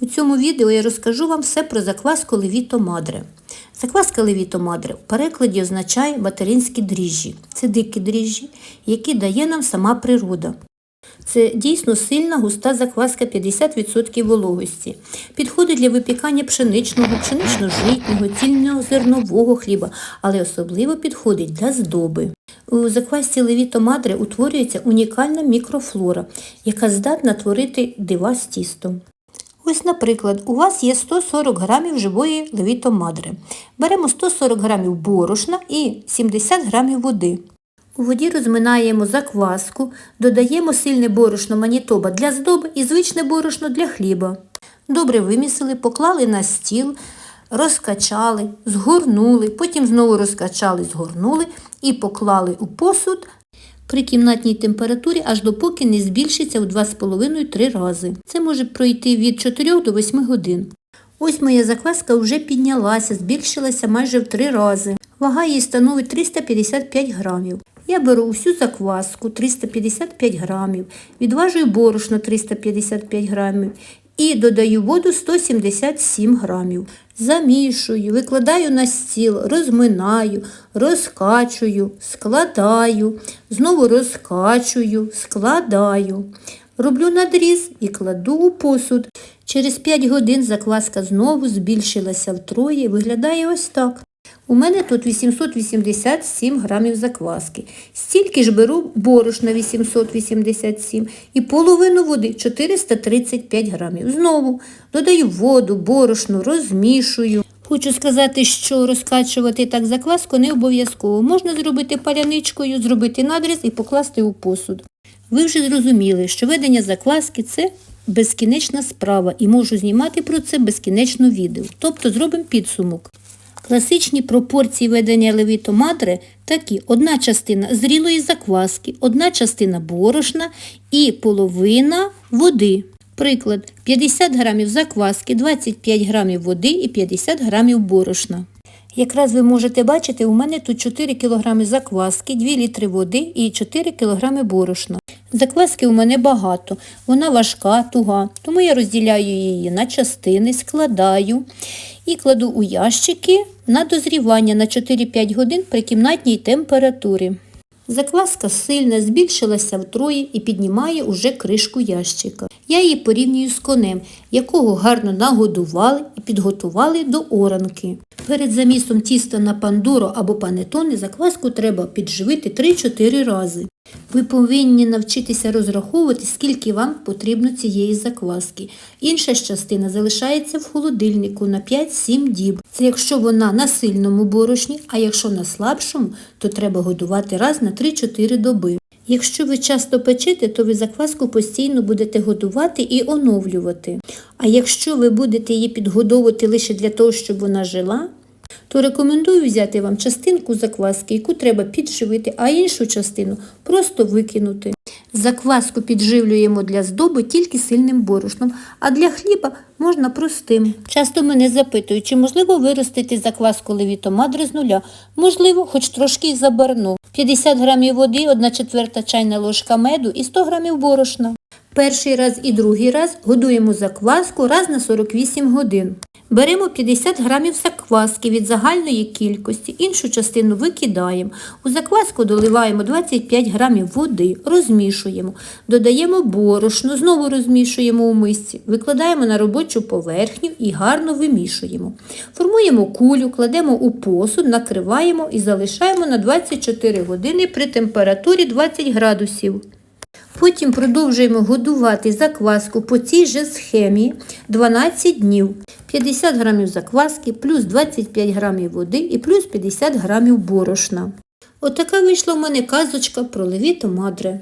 У цьому відео я розкажу вам все про закваску Левіто Мадре. Закваска Левіто Мадре в перекладі означає материнські дріжджі. Це дикі дріжджі, які дає нам сама природа. Це дійсно сильна густа закваска 50% вологості. Підходить для випікання пшеничного, пшенично-житнього, цільного зернового хліба, але особливо підходить для здоби. У заквасці Левіто Мадре утворюється унікальна мікрофлора, яка здатна творити дива з тістом. Ось, наприклад, у вас є 140 грамів живої левіто мадре. Беремо 140 грамів борошна і 70 грамів води. У воді розминаємо закваску, додаємо сильне борошно манітоба для здоби і звичне борошно для хліба. Добре вимісили, поклали на стіл, розкачали, згорнули, потім знову розкачали, згорнули і поклали у посуд при кімнатній температурі аж допоки не збільшиться в 2,5-3 рази. Це може пройти від 4 до 8 годин. Ось моя закваска вже піднялася, збільшилася майже в 3 рази. Вага її становить 355 грамів. Я беру всю закваску 355 грамів, відважую борошно 355 грамів і додаю воду 177 грамів. Замішую, викладаю на стіл, розминаю, розкачую, складаю, знову розкачую, складаю. Роблю надріз і кладу у посуд. Через 5 годин закваска знову збільшилася втроє виглядає ось так. У мене тут 887 грамів закваски. Стільки ж беру борошна 887 і половину води 435 грамів. Знову додаю воду, борошно, розмішую. Хочу сказати, що розкачувати так закваску не обов'язково. Можна зробити паляничкою, зробити надріз і покласти у посуд. Ви вже зрозуміли, що ведення закваски це безкінечна справа і можу знімати про це безкінечно відео. Тобто зробимо підсумок. Класичні пропорції ведення левіто мадре такі: одна частина зрілої закваски, одна частина борошна і половина води. Приклад, 50 грамів закваски, 25 грамів води і 50 грамів борошна. Якраз ви можете бачити, у мене тут 4 кг закваски, 2 літри води і 4 кг борошна. Закваски у мене багато, вона важка, туга, тому я розділяю її на частини, складаю і кладу у ящики на дозрівання на 4-5 годин при кімнатній температурі. Закваска сильна, збільшилася втроє і піднімає уже кришку ящика. Я її порівнюю з конем, якого гарно нагодували і підготували до оранки. Перед замісом тіста на пандуро або панетони закваску треба підживити 3-4 рази. Ви повинні навчитися розраховувати, скільки вам потрібно цієї закваски. Інша ж частина залишається в холодильнику на 5-7 діб. Це якщо вона на сильному борошні, а якщо на слабшому, то треба годувати раз на 3-4 доби. Якщо ви часто печете, то ви закваску постійно будете годувати і оновлювати. А якщо ви будете її підгодовувати лише для того, щоб вона жила, то рекомендую взяти вам частинку закваски, яку треба підживити, а іншу частину просто викинути. Закваску підживлюємо для здоби тільки сильним борошном, а для хліба можна простим. Часто мене запитують, чи можливо виростити закваску левіто мадри з нуля. Можливо, хоч трошки й забарно. 50 грамів води, 1 четверта чайна ложка меду і 100 грамів борошна. Перший раз і другий раз годуємо закваску раз на 48 годин. Беремо 50 грамів закваски від загальної кількості, іншу частину викидаємо. У закваску доливаємо 25 грамів води, розмішуємо, додаємо борошно, знову розмішуємо у мисці, викладаємо на робочу поверхню і гарно вимішуємо. Формуємо кулю, кладемо у посуд, накриваємо і залишаємо на 24 години при температурі 20 градусів. Потім продовжуємо годувати закваску по цій же схемі 12 днів. 50 грамів закваски, плюс 25 грамів води і плюс 50 грамів борошна. Отака вийшла в мене казочка про левіто мадре.